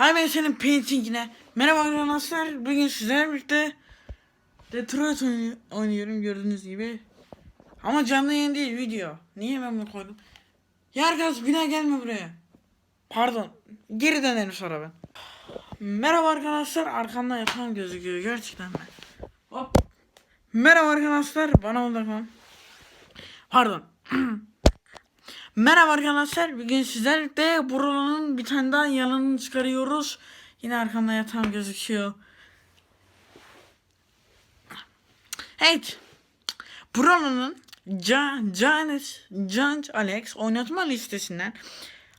Hay ben senin paintingine. Merhaba arkadaşlar. Bugün sizlerle birlikte Detroit oynuyorum gördüğünüz gibi. Ama canlı yayın değil video. Niye ben bunu koydum? Ya arkadaş bir daha gelme buraya. Pardon. Geri dönelim sonra ben. Merhaba arkadaşlar. Arkamda yatan gözüküyor gerçekten ben. Hop. Merhaba arkadaşlar. Bana odaklan. Pardon. Merhaba arkadaşlar. Bugün sizlerle buranın bir tane daha yalanını çıkarıyoruz. Yine arkamda yatan gözüküyor. Evet. Buranın Can, Janet, Can Alex oynatma listesinden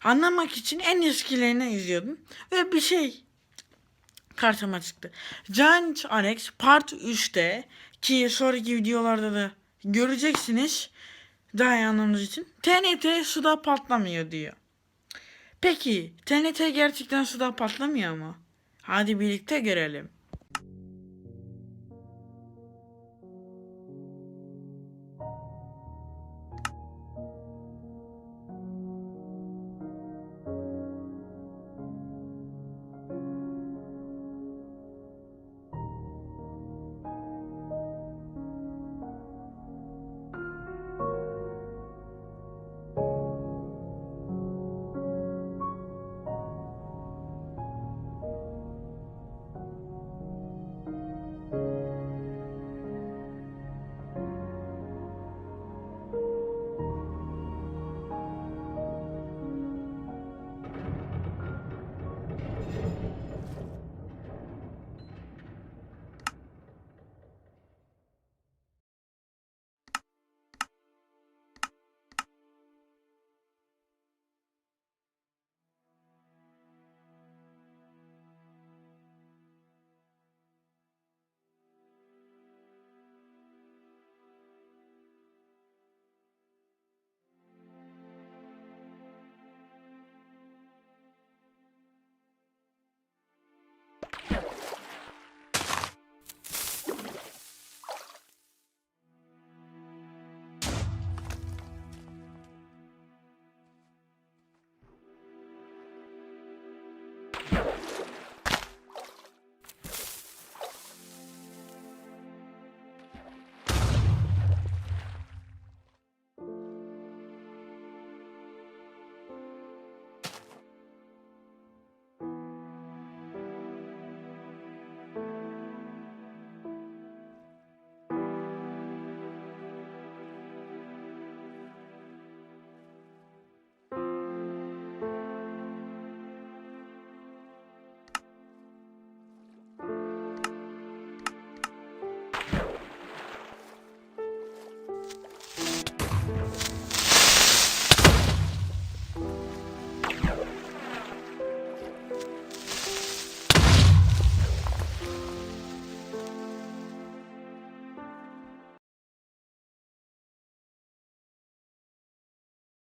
anlamak için en eskilerini izliyordum. Ve bir şey karşıma çıktı. Giant Alex Part 3'te ki sonraki videolarda da göreceksiniz anlamanız için TNT suda patlamıyor diyor. Peki TNT gerçekten suda patlamıyor mu? Hadi birlikte görelim.